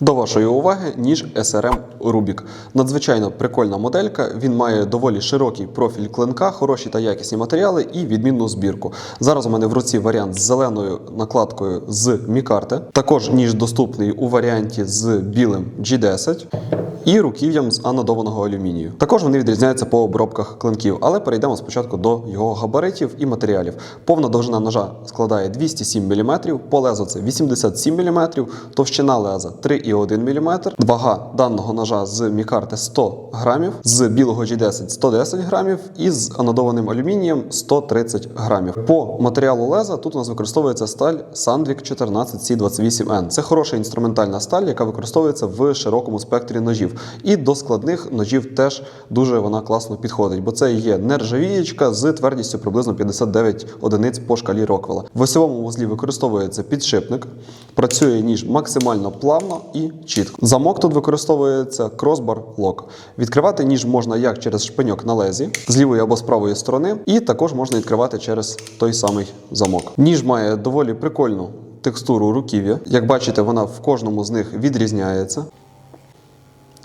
До вашої уваги ніж SRM Rubik. Надзвичайно прикольна моделька. Він має доволі широкий профіль клинка, хороші та якісні матеріали і відмінну збірку. Зараз у мене в руці варіант з зеленою накладкою з мікарти. Також ніж доступний у варіанті з білим G10 і руків'ям з анодованого алюмінію. Також вони відрізняються по обробках клинків, але перейдемо спочатку до його габаритів і матеріалів. Повна довжина ножа складає 207 мм, по лезу це 87 мм, товщина леза 3,1 мм, вага даного ножа з мікарти 100 грамів, з білого G10 110 грамів і з анодованим алюмінієм 130 грамів. По матеріалу леза тут у нас використовується сталь Sandvik 14C28N. Це хороша інструментальна сталь, яка використовується в широкому спектрі ножів. І до складних ножів теж дуже вона класно підходить, бо це є нержавієчка з твердістю приблизно 59 одиниць по шкалі Роквелла. В осьовому вузлі використовується підшипник, працює ніж максимально плавно і чітко. Замок тут використовується Crossbar Lock. Відкривати ніж можна як через шпиньок на лезі з лівої або з правої сторони, і також можна відкривати через той самий замок. Ніж має доволі прикольну текстуру руків'я. Як бачите, вона в кожному з них відрізняється.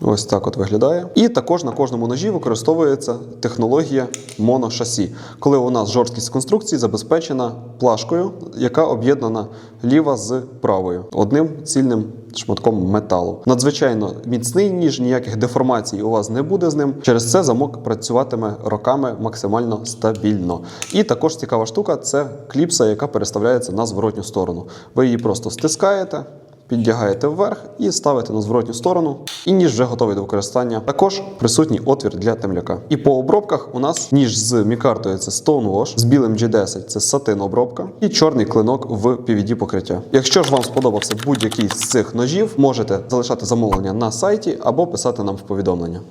Ось так от виглядає. І також на кожному ножі використовується технологія моношасі, коли у нас жорсткість конструкції забезпечена плашкою, яка об'єднана ліва з правою одним цільним шматком металу. Надзвичайно міцний ніж, ніяких деформацій у вас не буде з ним. Через це замок працюватиме роками максимально стабільно. І також цікава штука це кліпса, яка переставляється на зворотню сторону. Ви її просто стискаєте. Піддягаєте вверх і ставите на зворотню сторону, і ніж вже готовий до використання. Також присутній отвір для темляка. І по обробках у нас ніж з мікартою це Stonewash, з білим G10 це сатин обробка, і чорний клинок в PVD покриття. Якщо ж вам сподобався будь-який з цих ножів, можете залишати замовлення на сайті або писати нам в повідомлення.